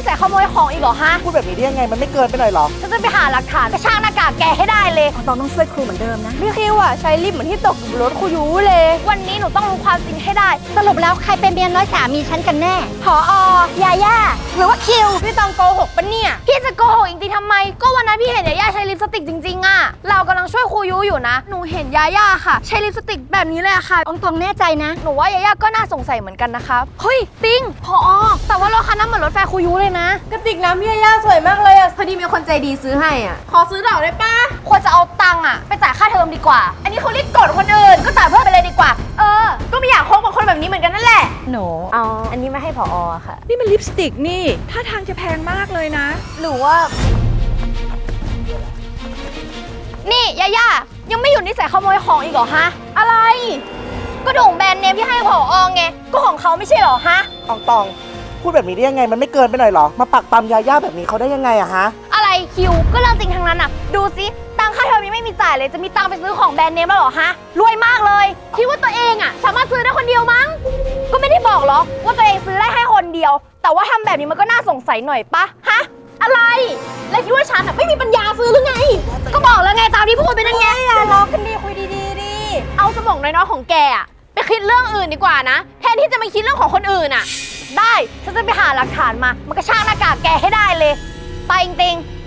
นิสัยขโมยของอีกเหรอฮะ พูดแบบนี้ได้ยังไงมันไม่เกินไปหน่อยเหรอ ฉันจะไปหาหลักฐานกระชากหน้ากากแกให้ได้เลยอองตองต้องช่วยครูเหมือนเดิมนะ พี่คิวอะใช้ลิปเหมือนที่ตกอยู่บนรถครูยูเลย วันนี้หนูต้องรู้ความจริงให้ได้ สรุปแล้วใครเป็นเมียน้อยสามีฉันกันแน่ พออยาย่าหรือว่าคิว พี่ตองโกหกปะเนี่ย พี่จะโกหกจริงๆทำไม ก็วันนั้นพี่เห็นยาย่าใช้ลิปสติกจริงๆอะเรากำลังช่วยครูยูอยู่นะ หนูเห็นยาย่าค่ะ ใช้ลิปสติกแบบนี้เลยอะค่ะ อองตองแน่ใจนะ หนูว่ายาย่าก็น่าสงสัยเหมือนกันนะคะเฮ้ยติงพอแต่ว่ารถคันนั้นเหมือนรถไฟครูยูเลยนะ กระติกน้ำพี่ยาย่าสวยมากเลยอะ พอดีมีคนใจดีซื้อให้อะ ขอซื้อดอกได้ปะควรจะเอาตังค์อะไปจ่ายค่าเทอมดีกว่า อันนี้เขาเรียกกดคนอื่น ก็จ่ายเพิ่มไปเลยดีกว่า เออ ก็ไม่อยากคบกับคนแบบนี้เหมือนกันนั่นแหละ หนูเอาอันนี้มาให้ผอค่ะ นี่มันลิปสติกนี่ ท่าทางจะแพงมากเลยนะ หรือว่า นี่ยาย่ายังไม่หยุดนิสัยขโมยของอีกเหรอฮะ อะไร ก็โด่งแบรนด์เนมที่ให้ผออไง ก็ของเขาไม่ใช่เหรอฮะ ตองตอง พูดแบบนี้ได้ยังไงมันไม่เกินไปหน่อยเหรอ มาปักปั๊มยาย่าแบบนี้เขาได้ยังไงอะฮะ อะไรคิวก็เรื่องจริงทั้งนั้นอะดูสิตังค่าเทอมยังไม่มีจ่ายเลยจะมีตังค์ไปซื้อของแบรนด์เนมแล้วเหรอฮะรวยมากเลยคิดว่าตัวเองอะสามารถซื้อได้คนเดียวมั้ง ก็ไม่ได้บอกหรอกว่าตัวเองซื้อได้แค่คนเดียว แต่ว่าทำแบบนี้มันก็น่าสงสัยหน่อยปะฮะอะไร แล้วคิดว่าฉันอะไม่มีปัญญาซื้อหรือไง ก็บอกแล้วไงตามที่พูดไปนั่นไงอย่าล้อกันดีคุยดีๆดิเอาสมองน้อยๆของแกอะไปคิดเรื่องอื่นดีกว่านะ แทนที่จะมาคิดเรื่องของคนอื่นอะ ได้ ฉันจะไปหาหลักฐานมา มันกระชากหน้ากากแกให้ได้เลย ไปจริงๆ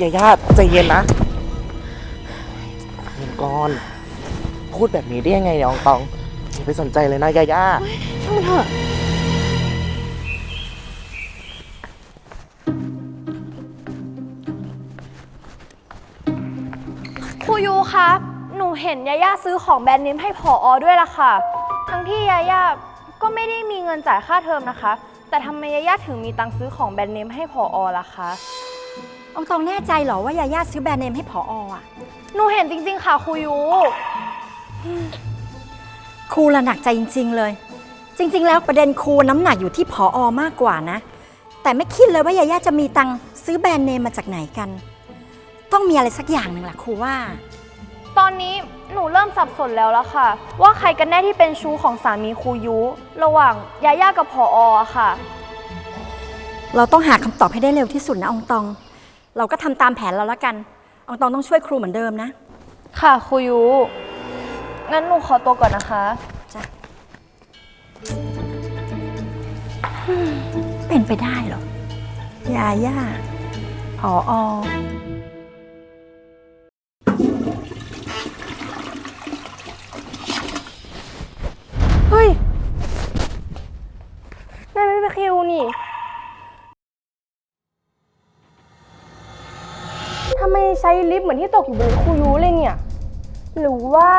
ยาย่าใจเย็นนะเย็นก่อน พูดแบบนี้ได้ยังไงเนี่ยอองตองอย่าไปสนใจเลยนะยาย่าครูยูคะหนู เห็นยาย่าซื้อของแบรนด์เนมให้ผออด้วยล่ะค่ะ ทั้งที่ยาย่าก็ไม่ได้มีเงินจ่ายค่าเทอมนะคะ แต่ทำไมยาย่าถึงมีตังค์ซื้อของแบรนด์เนมให้ผออล่ะคะอองตองแน่ใจเหรอว่ายาย่าซื้อแบรนด์เนมให้ผออะ หนูเห็นจริงๆค่ะครูยู ครูละหนักใจจริง ๆ เลย จริง ๆ แล้วประเด็นครูน้ำหนักอยู่ที่ผออมากกว่านะ แต่ไม่คิดเลยว่ายาย่าจะมีตังค์ซื้อแบรนด์เนมมาจากไหนกัน ต้องมีอะไรสักอย่างหนึ่งแหละครูว่า ตอนนี้หนูเริ่มสับสนแล้วละค่ะ ว่าใครกันแน่ที่เป็นชู้ของสามีครูยูระหว่างยาย่ากับผออะค่ะ เราต้องหาคำตอบให้ได้เร็วที่สุดนะอองตอง เราก็ทำตามแผนเราแล้วกันอองตองต้องช่วยครูเหมือนเดิมนะ ค่ะครูยูงั้นหนูขอตัวก่อนนะคะ จ้ะเป็นไปได้เหรอ ยาย่าผออ เฮ้ยนั่นไม่เป็นคิวนี่ ทำ ไมใช้ลิปเหมือนที่ตกอยู่บนคูยูเลยเนี่ย หรือว่า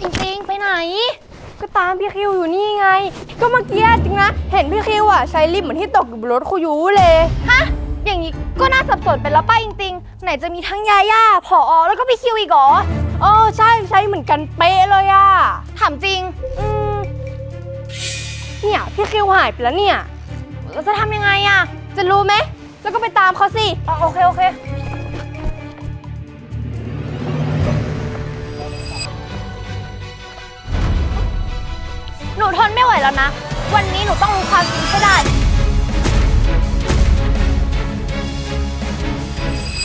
จริงๆ ไปไหน ก็ตามพี่คิวอยู่นี่ไง ก็เมื่อกี้จริงนะ เห็นพี่คิวอะใช้ลิปเหมือนที่ตกอยู่บนรถคูยูเลย ฮะ อย่างนี้ ก็น่าสับสนไปแล้วป้าจริงๆ ไหนจะมีทั้งยาย่าผออแล้วก็พี่คิวอีกเหรอเออใช่ใช้เหมือนกันเป๊ะเลยอะถามจริง อืมเนี่ยพี่คิวหายไปแล้วเนี่ยเราจะทำยังไงอะจะรู้ไหมแล้วก็ไปตามเขาสิอ๋อโอเคโอเคหนูทนไม่ไหวแล้วนะ วันนี้หนูต้องรู้ความจริงให้ได้